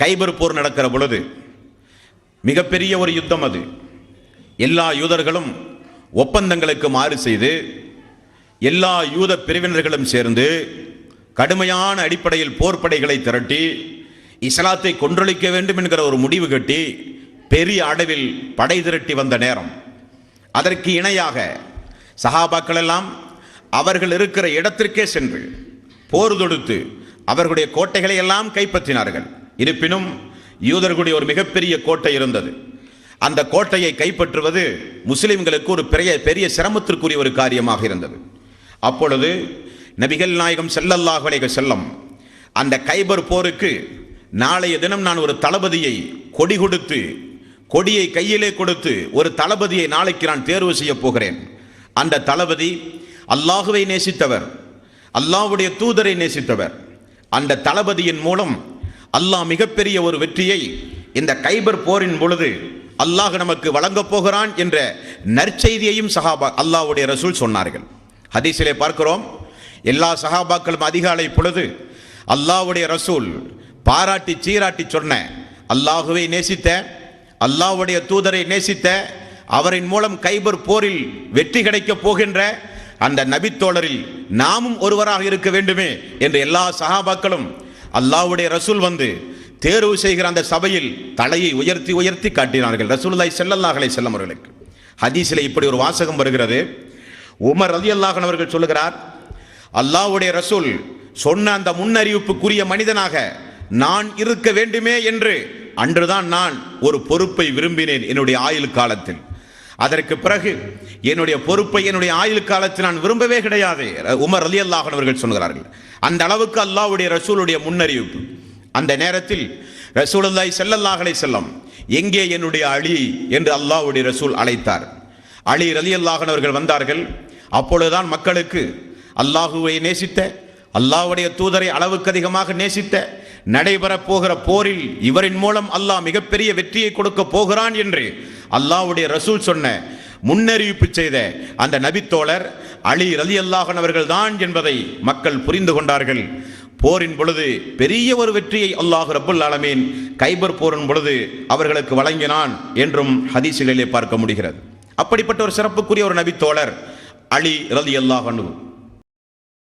கைபர் போர் நடக்கிற பொழுது மிகப்பெரிய ஒரு யுத்தம் அது. எல்லா யூதர்களும் ஒப்பந்தங்களுக்கு மாறு செய்து எல்லா யூத பிரிவினர்களும் சேர்ந்து கடுமையான அடிப்படையில் போர்ப்படைகளை திரட்டி இஸ்லாத்தை கொன்றொழிக்க வேண்டும் என்கிற ஒரு முடிவு கட்டி பெரிய அளவில் படை திரட்டி வந்த நேரம். அதற்கு இணையாக சஹாபாக்கள் எல்லாம் அவர்கள் இருக்கிற இடத்திற்கே சென்று போர் தொடுத்து அவர்களுடைய கோட்டைகளை எல்லாம் கைப்பற்றினார்கள். இருப்பினும் யூதர்களுடைய ஒரு மிகப்பெரிய கோட்டை இருந்தது. அந்த கோட்டையை கைப்பற்றுவது முஸ்லிம்களுக்கு ஒரு பெரிய பெரிய சிரமத்திற்குரிய ஒரு காரியமாக இருந்தது. அப்பொழுது நபிகள் நாயகம் ஸல்லல்லாஹு செல்லம் அந்த கைபர் போருக்கு நாளைய தினம் நான் ஒரு தளபதியை கொடி கொடுத்து கொடியை கையிலே கொடுத்து ஒரு தளபதியை நாளைக்கு நான் தேர்வு செய்ய போகிறேன். அந்த தளபதி அல்லாஹுவை நேசித்தவர் அல்லாஹுடைய தூதரை நேசித்தவர். அந்த தளபதியின் மூலம் அல்லாஹ் மிகப்பெரிய ஒரு வெற்றியை இந்த கைபர் போரின் பொழுது அல்லாஹ் நமக்கு வழங்கப் போகிறான் என்ற நற்செய்தியையும் சஹாபா அல்லாஹ்வுடைய ரசூல் சொன்னார்கள். ஹதீஸிலே பார்க்கிறோம் எல்லா சஹாபாக்களும் அதிகாலை பொழுது அல்லாஹ்வுடைய ரசூல் பாராட்டி சீராட்டி சொன்ன அல்லாஹுவை நேசித்த அல்லாஹ்வுடைய தூதரை நேசித்த அவரின் மூலம் கைபர் போரில் வெற்றி கிடைக்கப் போகின்ற அந்த நபித்தோழரில் நாமும் ஒருவராக இருக்க வேண்டுமே என்று எல்லா சஹாபாக்களும் அல்லாஹ்வுடைய ரசூல் வந்து தேர்வு செய்கிற அந்த சபையில் தலையை உயர்த்தி உயர்த்தி காட்டினார்கள். ரசூல்லாய் ஸல்லல்லாஹு அலைஹி அவர்களுக்கு. ஹதீஸில் இப்படி ஒரு வாசகம் வருகிறது. உமர் ரலியல்லாஹு அவர்கள் சொல்லுகிறார் அல்லாஹ்வுடைய ரசூல் சொன்ன அந்த முன்னறிவிப்புக்குரிய மனிதனாக நான் இருக்க வேண்டுமே என்று அன்றுதான் நான் ஒரு பொறுப்பை விரும்பினேன் என்னுடைய ஆயுள் காலத்தில். அதற்கு பிறகு என்னுடைய பொறுப்பை என்னுடைய ஆயுள் காலத்தில் நான் விரும்பவே கிடையாது. உமர் அலி அல்லாஹன் அவர்கள் சொல்கிறார்கள். அந்த அளவுக்கு அல்லாஹ்வுடைய ரசூலுடைய முன்னறிவிப்பு. அந்த நேரத்தில் ரசூல் ஸல்லல்லாஹு செல்லல்லாஹலை செல்லம் எங்கே என்னுடைய அலி என்று அல்லாஹ்வுடைய ரசூல் அழைத்தார். அலி ரலி அல்லாஹன் அவர்கள் வந்தார்கள். அப்பொழுதுதான் மக்களுக்கு அல்லாஹுவை நேசித்த அல்லாஹுடைய தூதரை அளவுக்கு அதிகமாக நேசித்த நடைபெறப் போகிற போரில் இவரின் மூலம் அல்லாஹ் மிகப்பெரிய வெற்றியை கொடுக்க போகிறான் என்று அல்லாஹ்வுடைய ரசூல் சொன்ன முன்னறிவிப்பு செய்த அந்த நபித்தோழர் அலி ரலி அல்லாஹன் அவர்கள் தான் என்பதை மக்கள் புரிந்து கொண்டார்கள். போரின் பொழுது பெரிய ஒரு வெற்றியை அல்லாஹ் ரபுல் ஆலமீன் கைபர் போரின் பொழுது அவர்களுக்கு வழங்கினான் என்றும் ஹதீசிலே பார்க்க முடிகிறது. அப்படிப்பட்ட ஒரு சிறப்புக்குரிய ஒரு நபித்தோழர் அலி ரலி அல்லாஹ்